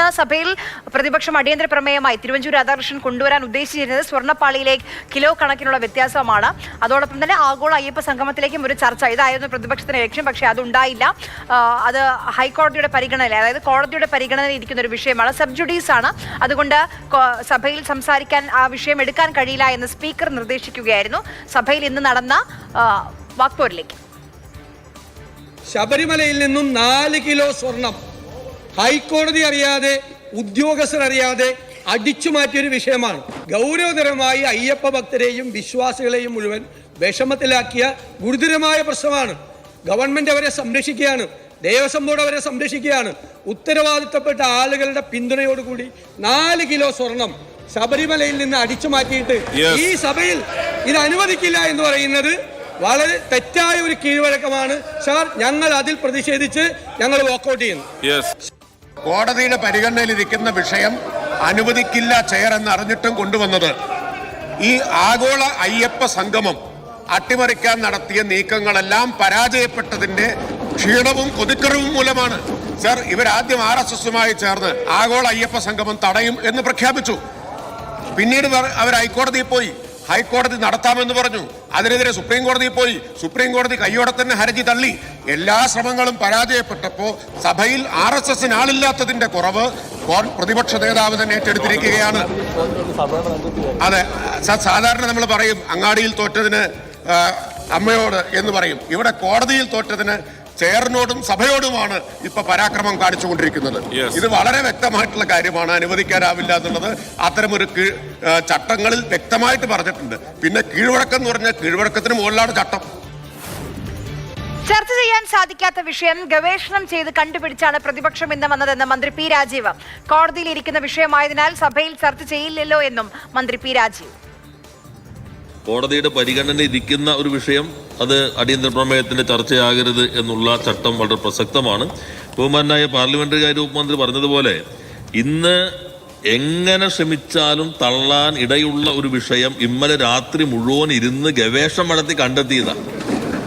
ഇന്ന് സഭയിൽ പ്രതിപക്ഷം അടിയന്തര പ്രമേയമായി തിരുവഞ്ചൂർ രാധാകൃഷ്ണൻ കൊണ്ടുവരാൻ ഉദ്ദേശിച്ചിരുന്നത് സ്വർണപ്പാളിയിലെ കിലോ കണക്കിനുള്ള വ്യത്യാസമാണ്. അതോടൊപ്പം തന്നെ ആഗോള അയ്യപ്പ സംഗമത്തിലേക്കും ഒരു ചർച്ച. ഇതായിരുന്നു പ്രതിപക്ഷത്തിന്റെ ലക്ഷ്യം പക്ഷേ അതുണ്ടായില്ല. അത് ഹൈക്കോടതിയുടെ പരിഗണനയിൽ അതായത് കോടതിയുടെ പരിഗണനയിൽ ഇരിക്കുന്ന ഒരു വിഷയമാണ്. സബ് ജുഡീസ് ആണ് അതുകൊണ്ട് സഭയിൽ സംസാരിക്കാൻ ആ വിഷയം എടുക്കാൻ കഴിയില്ല എന്ന് സ്പീക്കർ നിർദ്ദേശിക്കുകയായിരുന്നു. സഭയിൽ ഇന്ന് നടന്ന വാക്പോരിലേക്ക്. ശബരിമലയിൽ നിന്നും നാല് കിലോ സ്വർണം ഹൈക്കോടതി അറിയാതെ ഉദ്യോഗസ്ഥർ അറിയാതെ അടിച്ചു മാറ്റിയൊരു വിഷയമാണ്. ഗൗരവതരമായി അയ്യപ്പ ഭക്തരെയും വിശ്വാസികളെയും മുഴുവൻ വിഷമത്തിലാക്കിയ ഗുരുതരമായ പ്രശ്നമാണ്. ഗവൺമെന്റ് അവരെ സംരക്ഷിക്കുകയാണ്. ദേവസ്വം ബോർഡ് അവരെ സംരക്ഷിക്കുകയാണ്. ഉത്തരവാദിത്തപ്പെട്ട ആളുകളുടെ പിന്തുണയോടുകൂടി നാല് കിലോ സ്വർണം ശബരിമലയിൽ നിന്ന് അടിച്ചു മാറ്റിയിട്ട് ഈ സഭയിൽ ഇത് അനുവദിക്കില്ല എന്ന് പറയുന്നത് വളരെ തെറ്റായ ഒരു കീഴ്വഴക്കമാണ്. സാർ ഞങ്ങൾ അതിൽ പ്രതിഷേധിച്ച് ഞങ്ങൾ വാക്കൗട്ട് ചെയ്യുന്നു. കോടതിയുടെ പരിഗണനയിലിരിക്കുന്ന വിഷയം അനുവദിക്കില്ല ചെയർ എന്ന് അറിഞ്ഞിട്ടും കൊണ്ടുവന്നത്. ഈ ആഗോള അയ്യപ്പ സംഗമം അട്ടിമറിക്കാൻ നടത്തിയ നീക്കങ്ങളെല്ലാം പരാജയപ്പെട്ടതിന്റെ ക്ഷീണവും കൊതിക്കറിവും മൂലമാണ്. സർ ഇവരാദ്യം ആർ എസ് എസുമായി ചേർന്ന് ആഗോള അയ്യപ്പ സംഗമം തടയും എന്ന് പ്രഖ്യാപിച്ചു. പിന്നീട് അവർ ഹൈക്കോടതിയിൽ പോയി. ഹൈക്കോടതി നടത്താമെന്ന് പറഞ്ഞു. അതിനെതിരെ സുപ്രീം കോടതിയിൽ പോയി. സുപ്രീം കോടതി കയ്യോടെ തന്നെ ഹർജി തള്ളി. എല്ലാ ശ്രമങ്ങളും പരാജയപ്പെട്ടപ്പോ സഭയിൽ ആർ എസ് എസിന് ആളില്ലാത്തതിന്റെ കുറവ് പ്രതിപക്ഷ നേതാവ് തന്നെ ഏറ്റെടുത്തിരിക്കുകയാണ്. അതെ സാധാരണ നമ്മൾ പറയും അങ്ങാടിയിൽ തോറ്റതിന് അമ്മയോട് എന്ന് പറയും. ഇവിടെ കോടതിയിൽ തോറ്റതിന് ചെയറിനോടും സഭയോടുമാണ് ഇപ്പൊ പരാക്രമം കാണിച്ചുകൊണ്ടിരിക്കുന്നത്. ഇത് വളരെ വ്യക്തമായിട്ടുള്ള കാര്യമാണ്. അനുവദിക്കാനാവില്ല എന്നുള്ളത് അത്തരമൊരു ചട്ടങ്ങളിൽ വ്യക്തമായിട്ട് പറഞ്ഞിട്ടുണ്ട്. പിന്നെ കീഴ്വഴക്കം എന്ന് പറഞ്ഞാൽ കീഴ്വഴക്കത്തിന് മുകളിലാണ് ചട്ടം. ചർച്ച ചെയ്യാൻ സാധിക്കാത്ത വിഷയം ഗവേഷണം ചെയ്ത് കണ്ടുപിടിച്ചാണ് പ്രതിപക്ഷം ഇന്ന് വന്നതെന്ന് മന്ത്രി പി രാജീവ്. കോടതിയിൽ ഇരിക്കുന്ന വിഷയമായതിനാൽ സഭയിൽ ചർച്ച ചെയ്യില്ലല്ലോ എന്നും മന്ത്രി പി രാജീവ്. കോടതിയുടെ പരിഗണന ഇരിക്കുന്ന ഒരു വിഷയം അത് അടിയന്തര പ്രമേയത്തിന്റെ ചർച്ചയാകരുത് എന്നുള്ള ചട്ടം വളരെ പ്രസക്തമാണ്. ബഹുമാനായ പാർലമെന്ററി കാര്യ ഉപമന്ത്രി പറഞ്ഞതുപോലെ ഇന്ന് എങ്ങനെ ശ്രമിച്ചാലും തള്ളാൻ ഇടയുള്ള ഒരു വിഷയം ഇന്നലെ രാത്രി മുഴുവൻ ഇരുന്ന് ഗവേഷണം നടത്തി കണ്ടെത്തിയതാണ്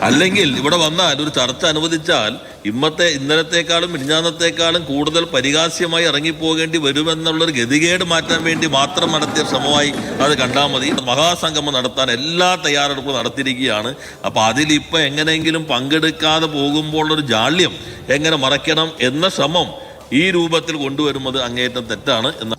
അല്ലെങ്കിൽ ഇവിടെ വന്നാൽ ഒരു ചർച്ച അനുവദിച്ചാൽ ഇന്നത്തെ ഇന്നലത്തെക്കാളും മിനിഞ്ഞാന്നത്തെക്കാളും കൂടുതൽ പരിഹാസ്യമായി ഇറങ്ങിപ്പോകേണ്ടി വരുമെന്നുള്ളൊരു ഗതികേട് മാറ്റാൻ വേണ്ടി മാത്രം നടത്തിയ ശ്രമമായി അത് കണ്ടാൽ മതി. മഹാസംഗമം നടത്താൻ എല്ലാ തയ്യാറെടുപ്പും നടത്തിയിരിക്കുകയാണ്. അപ്പോൾ അതിലിപ്പോൾ എങ്ങനെയെങ്കിലും പങ്കെടുക്കാതെ പോകുമ്പോൾ ഒരു ജാള്യം എങ്ങനെ മറയ്ക്കണം എന്ന ശ്രമം ഈ രൂപത്തിൽ കൊണ്ടുവരുന്നത് അങ്ങേയറ്റം തെറ്റാണ് എന്ന്